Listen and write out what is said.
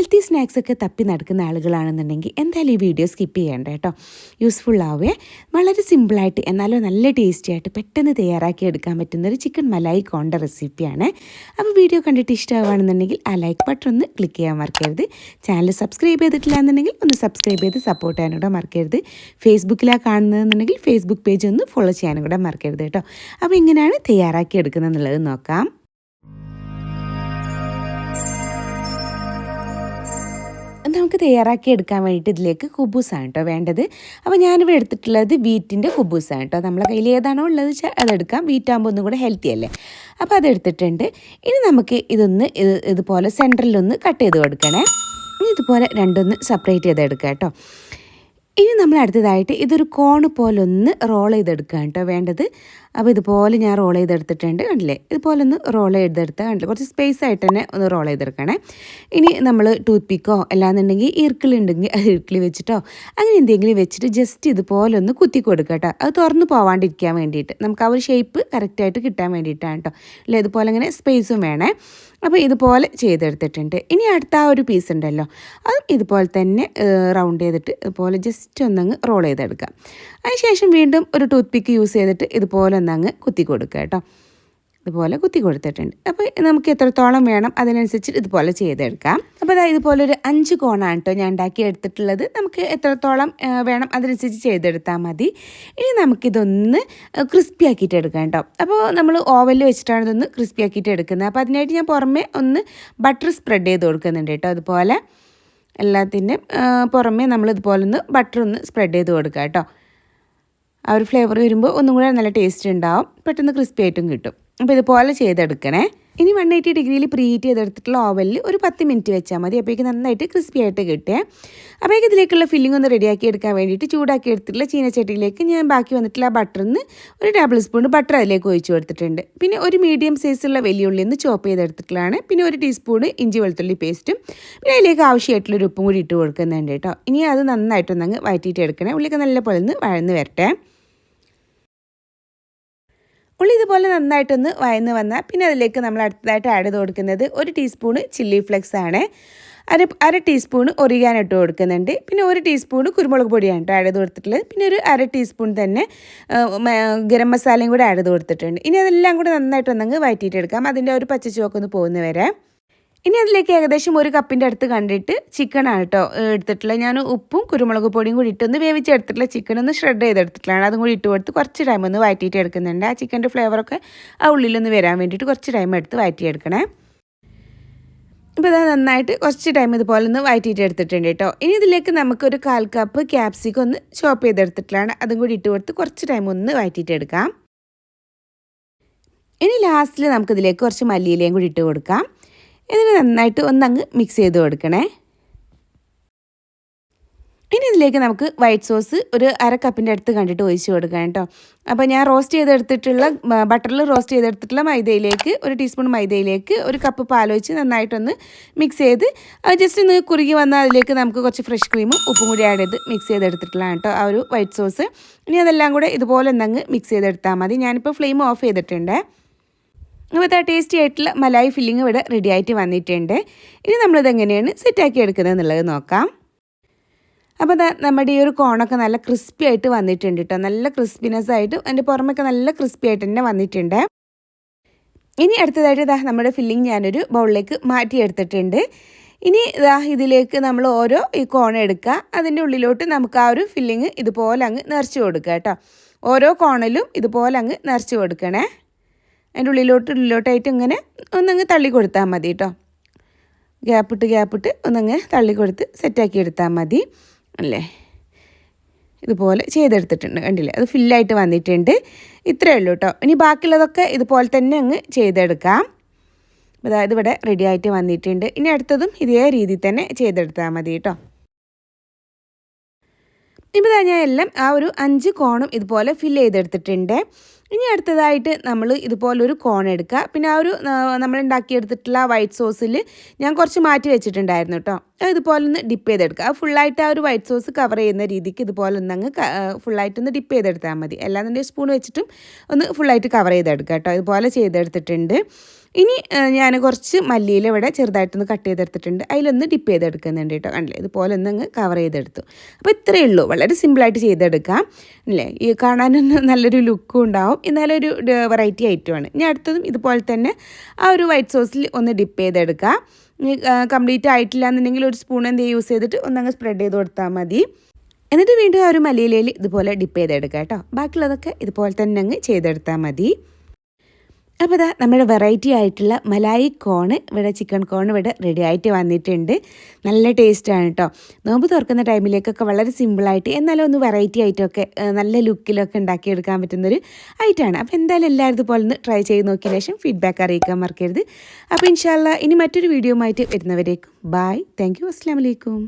Healthy snacks ഒക്കെ തപ്പി നടക്കുന്ന ആളുകളാണെന്നുണ്ടെങ്കിൽ എന്തായാലും ഈ വീഡിയോ സ്കിപ്പ് ചെയ്യേണ്ട കേട്ടോ. യൂസ്ഫുൾ ആവേ വളരെ സിമ്പിളായിട്ട് എന്നാലും നല്ല ടേസ്റ്റി ആയിട്ട് പെട്ടെന്ന് തയ്യാറാക്കി എടുക്കാൻ പറ്റുന്ന ഒരു ചിക്കൻ മലായി കോണ്ട റെസിപ്പിയാണ് അപ്പോൾ വീഡിയോ കണ്ടിട്ട് ഇഷ്ടമാവുകയാണെന്നുണ്ടെങ്കിൽ ആ ലൈക്ക് ബട്ടൺ ഒന്ന് ക്ലിക്ക് ചെയ്യാൻ മറക്കരുത്. ചാനൽ സബ്സ്ക്രൈബ് ചെയ്തിട്ടില്ല എന്നുണ്ടെങ്കിൽ ഒന്ന് സബ്സ്ക്രൈബ് ചെയ്ത് സപ്പോർട്ട് ചെയ്യാനും കൂടെ മറക്കരുത്. ഫേസ്ബുക്കിലാണ് കാണുന്നതെന്നുണ്ടെങ്കിൽ ഫേസ്ബുക്ക് പേജ് ഒന്ന് ഫോളോ ചെയ്യാനും കൂടെ മറക്കരുത് കേട്ടോ. അപ്പോൾ എങ്ങനെയാണ് തയ്യാറാക്കി എടുക്കുന്നത് എന്നുള്ളത് നോക്കാം. നമുക്ക് തയ്യാറാക്കി എടുക്കാൻ വേണ്ടിയിട്ട് ഇതിലേക്ക് കുബൂസാണ് കേട്ടോ വേണ്ടത്. അപ്പോൾ ഞാനിവിടെ എടുത്തിട്ടുള്ളത് വീറ്റിന്റെ കുബൂസാണ് കേട്ടോ. നമ്മളെ കയ്യിൽ ഏതാണോ ഉള്ളത് അതെടുക്കാം വീറ്റാകുമ്പോൾ ഒന്നും കൂടെ ഹെൽത്തി അല്ലേ? അപ്പോൾ അതെടുത്തിട്ടുണ്ട് ഇനി നമുക്ക് ഇതൊന്ന് ഇത് ഇതുപോലെ സെന്ററിലൊന്ന് കട്ട് ചെയ്ത് കൊടുക്കണേ. ഇനി ഇതുപോലെ രണ്ടൊന്ന് സെപ്പറേറ്റ് ചെയ്തെടുക്കാം കേട്ടോ. ഇനി നമ്മൾ അടുത്തതായിട്ട് ഇതൊരു കോണ് പോലെ ഒന്ന് റോൾ ചെയ്തെടുക്കുക കേട്ടോ വേണ്ടത്. അപ്പോൾ ഇതുപോലെ ഞാൻ റോൾ ചെയ്തെടുത്തിട്ടുണ്ട് കണ്ടില്ലേ? ഇതുപോലെ ഒന്ന് റോൾ ചെയ്തെടുത്താൽ കണ്ടില്ലേ? കുറച്ച് സ്പേസ് ആയിട്ട് തന്നെ ഒന്ന് റോൾ ചെയ്തെടുക്കണേ. ഇനി നമ്മൾ ടൂത്ത് പിക്കോ അല്ലാന്നുണ്ടെങ്കിൽ ഈർക്കിളുണ്ടെങ്കിൽ അത് ഈർക്കിളി വെച്ചിട്ടോ അങ്ങനെ എന്തെങ്കിലും വെച്ചിട്ട് ജസ്റ്റ് ഇതുപോലെ ഒന്ന് കുത്തി കൊടുക്കുക കേട്ടോ. അത് തുറന്നു പോവാണ്ടിരിക്കാൻ വേണ്ടിയിട്ട്. നമുക്ക് ആ ഒരു ഷേപ്പ് കറക്റ്റായിട്ട് കിട്ടാൻ വേണ്ടിയിട്ടാണ് കേട്ടോ. അല്ലേ? ഇതുപോലെ അങ്ങനെ സ്പേസും വേണേ. അപ്പോൾ ഇതുപോലെ ചെയ്തെടുത്തിട്ടുണ്ട്. ഇനി അടുത്ത ആ ഒരു പീസ് ഉണ്ടല്ലോ അത് ഇതുപോലെ തന്നെ റൗണ്ട് ചെയ്തിട്ട് ഇതുപോലെ ജസ്റ്റ് ഒന്നങ്ങ് റോൾ ചെയ്തെടുക്കാം അതിനുശേഷം വീണ്ടും ഒരു ടൂത്ത് പിക്ക് യൂസ് ചെയ്തിട്ട് ഇതുപോലെ ഒന്നങ്ങ് കുത്തി കൊടുക്കുക കേട്ടോ. ഇതുപോലെ കുത്തി കൊടുത്തിട്ടുണ്ട്. അപ്പോൾ നമുക്ക് എത്രത്തോളം വേണം അതിനനുസരിച്ച് ഇതുപോലെ ചെയ്തെടുക്കാം. അപ്പോൾ അതായത് ഇതുപോലെ ഒരു അഞ്ച് കോണാണ് കേട്ടോ ഞാൻ ഉണ്ടാക്കി എടുത്തിട്ടുള്ളത്. നമുക്ക് എത്രത്തോളം വേണം അതിനനുസരിച്ച് ചെയ്തെടുത്താൽ മതി. ഇനി നമുക്കിതൊന്ന് ക്രിസ്പി ആക്കിയിട്ട് എടുക്കാം കേട്ടോ. അപ്പോൾ നമ്മൾ ഓവനിൽ വെച്ചിട്ടാണ് ഇതൊന്ന് ക്രിസ്പി ആക്കിയിട്ട് എടുക്കുന്നത്. അപ്പോൾ അതിനായിട്ട് ഞാൻ പുറമേ ഒന്ന് ബട്ടർ സ്പ്രെഡ് ചെയ്ത് കൊടുക്കുന്നുണ്ട് കേട്ടോ അതുപോലെ എല്ലാത്തിന്റെയും പുറമേ നമ്മൾ ഇതുപോലെ ഒന്ന് ബട്ടർ ഒന്ന് സ്പ്രെഡ് ചെയ്ത് കൊടുക്കുക കേട്ടോ. ആ ഒരു ഫ്ലേവർ വരുമ്പോൾ ഒന്നും കൂടെ നല്ല ടേസ്റ്റ് ഉണ്ടാവും. പെട്ടെന്ന് ക്രിസ്പി ആയിട്ടും കിട്ടും. അപ്പോൾ ഇതുപോലെ ചെയ്തെടുക്കണേ. ഇനി വൺ എയ്റ്റി ഡിഗ്രിയിൽ പ്രീറ്റ് ചെയ്തെടുത്തിട്ടുള്ള ഓവനിൽ ഒരു പത്ത് മിനിറ്റ് വെച്ചാൽ മതി. അപ്പോഴേക്ക് നന്നായിട്ട് ക്രിസ്പി ആയിട്ട് കിട്ടുക അപ്പോഴേക്ക് ഇതിലേക്കുള്ള ഫില്ലിംഗ് ഒന്ന് റെഡിയാക്കി എടുക്കാൻ വേണ്ടിയിട്ട് ചൂടാക്കി എടുത്തിട്ടുള്ള ചീനച്ചട്ടിയിലേക്ക് ഞാൻ ബാക്കി വന്നിട്ടുള്ള ആ ബട്ടറിന്ന് ഒരു ടേബിൾ സ്പൂൺ ബട്ടർ അതിലേക്ക് ഒഴിച്ചു കൊടുത്തിട്ടുണ്ട്. പിന്നെ ഒരു മീഡിയം സൈസുള്ള വലിയുള്ളി ഒന്ന് ചോപ്പ് ചെയ്തെടുത്തിട്ടുള്ളതാണ്. പിന്നെ ഒരു ടീസ്പൂൺ ഇഞ്ചി വെളുത്തുള്ളി പേസ്റ്റും പിന്നെ അതിലേക്ക് ആവശ്യമായിട്ടുള്ള ഉപ്പും കൂടി ഇട്ട് കൊടുക്കുന്നുണ്ട് കേട്ടോ. ഇനി അത് നന്നായിട്ടൊന്നങ്ങ് വഴറ്റിയിട്ട് എടുക്കണേ. ഉള്ളിയൊക്കെ നല്ല പോലെ ഒന്ന് വഴന്ന് വരട്ടെ. ഉള്ളി ഇതുപോലെ നന്നായിട്ടൊന്ന് വയന്ന് വന്നാൽ പിന്നെ അതിലേക്ക് നമ്മൾ അടുത്തതായിട്ട് ആഡ് ചെയ്ത് കൊടുക്കുന്നത് ഒരു ടീസ്പൂണ് ചില്ലി ഫ്ലെക്സ് ആണ്. അര അര ടീസ്പൂൺ ഒറിയാൻ ഇട്ട് കൊടുക്കുന്നുണ്ട്. പിന്നെ ഒരു ടീസ്പൂൺ കുരുമുളക് പൊടിയാണ് കേട്ടോ ആഡ് ചെയ്ത് കൊടുത്തിട്ടുള്ളത്. പിന്നെ ഒരു അര ടീസ്പൂൺ തന്നെ ഗരം മസാലയും കൂടെ ആഡ് ചെയ്ത് കൊടുത്തിട്ടുണ്ട്. ഇനി അതെല്ലാം കൂടെ നന്നായിട്ട് ഒന്നങ്ങ് വഴറ്റിയിട്ടെടുക്കാം അതിന്റെ ഒരു പച്ച ഒന്ന് പോകുന്ന വരെ ഇനി അതിലേക്ക് ഏകദേശം ഒരു കപ്പിന്റെ അടുത്ത് കണ്ടിട്ട് ചിക്കനാണ് കേട്ടോ എടുത്തിട്ടുള്ളത്. ഞാൻ ഉപ്പും കുരുമുളക് പൊടിയും കൂടി ഇട്ടൊന്ന് വേവിച്ചെടുത്തിട്ടുള്ള ചിക്കൻ ഒന്ന് ഷ്രെഡ് ചെയ്തെടുത്തിട്ടുള്ളതാണ് അതും കൂടി ഇട്ട് കൊടുത്ത് കുറച്ച് ടൈം ഒന്ന് വഴറ്റിയിട്ട് എടുക്കുന്നുണ്ട്. ആ ചിക്കന്റെ ഫ്ലേവറൊക്കെ ആ ഉള്ളിലൊന്ന് വരാൻ വേണ്ടിയിട്ട് കുറച്ച് ടൈം എടുത്ത് വഴറ്റിയെടുക്കണേ ഇപ്പോൾ ഇത് നന്നായിട്ട് കുറച്ച് ടൈം ഇതുപോലെ ഒന്ന് വഴറ്റിയിട്ട് എടുത്തിട്ടുണ്ട് കേട്ടോ ഇനി ഇതിലേക്ക് നമുക്കൊരു കാൽ കപ്പ് ക്യാപ്സിക്കം ഒന്ന് ചോപ്പ് ചെയ്തെടുത്തിട്ടുള്ളതാണ് അതും കൂടി ഇട്ട് കൊടുത്ത് കുറച്ച് ടൈം ഒന്ന് വഴറ്റിയിട്ട് എടുക്കാം. ഇനി ലാസ്റ്റിൽ നമുക്കിതിലേക്ക് കുറച്ച് മല്ലിയിലയും കൂടി ഇട്ട് കൊടുക്കാം. ഇതിന് നന്നായിട്ട് ഒന്നങ്ങ് മിക്സ് ചെയ്ത് കൊടുക്കണേ. ഇനി ഇതിലേക്ക് നമുക്ക് വൈറ്റ് സോസ് ഒരു അര കപ്പിന്റെ അടുത്ത് കണ്ടിട്ട് ഒഴിച്ച് കൊടുക്കാം കേട്ടോ. അപ്പോൾ ഞാൻ റോസ്റ്റ് ചെയ്തെടുത്തിട്ടുള്ള ബട്ടറിൽ റോസ്റ്റ് ചെയ്തെടുത്തിട്ടുള്ള മൈദയിലേക്ക് ഒരു ടീസ്പൂൺ മൈദയിലേക്ക് ഒരു കപ്പ് പാലൊഴിച്ച് നന്നായിട്ടൊന്ന് മിക്സ് ചെയ്ത് ജസ്റ്റ് ഒന്ന് കുറുകി വന്നാൽ അതിലേക്ക് നമുക്ക് കുറച്ച് ഫ്രഷ് ക്രീമും ഉപ്പും കൂടി ആഡ് ചെയ്ത് മിക്സ് ചെയ്തെടുത്തിട്ടുള്ളതാണ് കേട്ടോ ആ ഒരു വൈറ്റ് സോസ് ഇനി അതെല്ലാം കൂടെ ഇതുപോലെ ഒന്നങ്ങ് മിക്സ് ചെയ്തെടുത്താൽ മതി. ഞാനിപ്പോൾ ഫ്ലെയിം ഓഫ് ചെയ്തിട്ടുണ്ട്. അപ്പോൾ ടേസ്റ്റി ആയിട്ടുള്ള മലായി ഫില്ലിങ് ഇവിടെ റെഡി ആയിട്ട് വന്നിട്ടുണ്ട്. ഇനി നമ്മളിത് എങ്ങനെയാണ് സെറ്റാക്കി എടുക്കുന്നത് എന്നുള്ളത് നോക്കാം. അപ്പോൾ നമ്മുടെ ഈ ഒരു കോണൊക്കെ നല്ല ക്രിസ്പി ആയിട്ട് വന്നിട്ടുണ്ട് കേട്ടോ നല്ല ക്രിസ്പിനെസ് ആയിട്ട് അതിന്റെ പുറമൊക്കെ നല്ല ക്രിസ്പി ആയിട്ട് തന്നെ വന്നിട്ടുണ്ട്. ഇനി അടുത്തതായിട്ട് ഇതാ നമ്മുടെ ഫില്ലിങ് ഞാനൊരു ബൗളിലേക്ക് മാറ്റി എടുത്തിട്ടുണ്ട്. ഇനി ഇതാ ഇതിലേക്ക് നമ്മൾ ഓരോ ഈ കോൺ എടുക്കുക. അതിന്റെ ഉള്ളിലോട്ട് നമുക്ക് ആ ഒരു ഫില്ലിങ് ഇതുപോലെ അങ്ങ് നിറച്ച് കൊടുക്കുക കേട്ടോ ഓരോ കോണിലും ഇതുപോലെ അങ്ങ് നിറച്ച് കൊടുക്കണേ. അതിന്റെ ഉള്ളിലോട്ട് ഉള്ളിലോട്ടായിട്ട് ഇങ്ങനെ ഒന്നങ്ങ് തള്ളി കൊടുത്താൽ മതി കേട്ടോ. ഗ്യാപ്പിട്ട് ഗ്യാപ്പിട്ട് ഒന്നങ്ങ് തള്ളി കൊടുത്ത് സെറ്റാക്കി എടുത്താൽ മതി. അല്ലേ? ഇതുപോലെ ചെയ്തെടുത്തിട്ടുണ്ട്. കണ്ടില്ലേ? അത് ഫില്ലായിട്ട് വന്നിട്ടുണ്ട്. ഇത്രയേ ഉള്ളൂ കേട്ടോ. ഇനി ബാക്കിയുള്ളതൊക്കെ ഇതുപോലെ തന്നെ അങ്ങ് ചെയ്തെടുക്കാം. അതായത് ഇവിടെ റെഡി ആയിട്ട് വന്നിട്ടുണ്ട്. ഇനി അടുത്തതും ഇതേ രീതിയിൽ തന്നെ ചെയ്തെടുത്താൽ മതി കേട്ടോ. ഇപ്പോൾ ഞാൻ എല്ലാം ആ ഒരു അഞ്ച് കോണും ഇതുപോലെ ഫില്ല് ചെയ്തെടുത്തിട്ടുണ്ട്. ഇനി അടുത്തതായിട്ട് നമ്മൾ ഇതുപോലൊരു കോൺ എടുക്കുക പിന്നെ ആ ഒരു നമ്മൾ ഉണ്ടാക്കിയെടുത്തിട്ടുള്ള വൈറ്റ് സോസിൽ ഞാൻ കുറച്ച് മാറ്റി വെച്ചിട്ടുണ്ടായിരുന്നു കേട്ടോ ഇതുപോലെ ഒന്ന് ഡിപ്പ് ചെയ്തെടുക്കുക ആ ഫുള്ളായിട്ട് ആ ഒരു വൈറ്റ് സോസ് കവർ ചെയ്യുന്ന രീതിക്ക് ഇതുപോലെ ഒന്ന് അങ്ങ് ഫുള്ളായിട്ട് ഒന്ന് ഡിപ്പ് ചെയ്തെടുത്താൽ മതി. അല്ലാതെ സ്പൂൺ വെച്ചിട്ടും ഒന്ന് ഫുള്ളായിട്ട് കവർ ചെയ്തെടുക്കുക കേട്ടോ ഇതുപോലെ ചെയ്തെടുത്തിട്ടുണ്ട്. ഇനി ഞാൻ കുറച്ച് മല്ലിയിൽ ഇവിടെ ചെറുതായിട്ടൊന്ന് കട്ട് ചെയ്തെടുത്തിട്ടുണ്ട്. അതിലൊന്ന് ഡിപ്പ് ചെയ്തെടുക്കുന്നുണ്ട് കേട്ടോ കണ്ടില്ലേ? ഇതുപോലെ ഒന്ന് അങ്ങ് കവർ ചെയ്തെടുത്തു. അപ്പോൾ ഇത്രയേ ഉള്ളൂ. വളരെ സിമ്പിളായിട്ട് ചെയ്തെടുക്കാം. അല്ലേ? ഈ കാണാനൊന്ന് നല്ലൊരു ലുക്കും ഉണ്ടാവും. എന്നാലും ഒരു വെറൈറ്റി ഐറ്റമാണ് ഇനി അടുത്തതും ഇതുപോലെ തന്നെ ആ ഒരു വൈറ്റ് സോസിൽ ഒന്ന് ഡിപ്പ് ചെയ്തെടുക്കുക കംപ്ലീറ്റ് ആയിട്ടില്ല എന്നുണ്ടെങ്കിൽ ഒരു സ്പൂൺ എന്ത് യൂസ് ചെയ്തിട്ട് ഒന്നങ്ങ് സ്പ്രെഡ് ചെയ്ത് കൊടുത്താൽ മതി. എന്നിട്ട് വീണ്ടും ആ ഒരു മലയിലയിൽ ഇതുപോലെ ഡിപ്പ് ചെയ്തെടുക്കുക കേട്ടോ. ബാക്കിയുള്ളതൊക്കെ ഇതുപോലെ തന്നെ അങ്ങ് ചെയ്തെടുത്താൽ മതി. അപ്പോൾ ഇതാ നമ്മുടെ വെറൈറ്റി ആയിട്ടുള്ള മലായി കോൺ ഇവിടെ ചിക്കൻ കോൺ ഇവിടെ റെഡി ആയിട്ട് വന്നിട്ടുണ്ട്. നല്ല ടേസ്റ്റാണ് കേട്ടോ നോമ്പ് തുറക്കുന്ന ടൈമിലേക്കൊക്കെ വളരെ സിമ്പിളായിട്ട് എന്നാലും ഒന്ന് വെറൈറ്റി ആയിട്ടൊക്കെ നല്ല ലുക്കിലൊക്കെ ഉണ്ടാക്കിയെടുക്കാൻ പറ്റുന്നൊരു ഐറ്റമാണ് അപ്പോൾ എന്തായാലും എല്ലാവരും ഇതുപോലെ ഒന്ന് ട്രൈ ചെയ്ത് നോക്കിയ ശേഷം ഫീഡ്ബാക്ക് അറിയിക്കാൻ മറക്കരുത്. അപ്പോൾ ഇൻഷാല്ല ഇനി മറ്റൊരു വീഡിയോ ആയിട്ട് വരുന്നവരേക്കും. ബായ് താങ്ക് യു അസ്സാം വലൈക്കും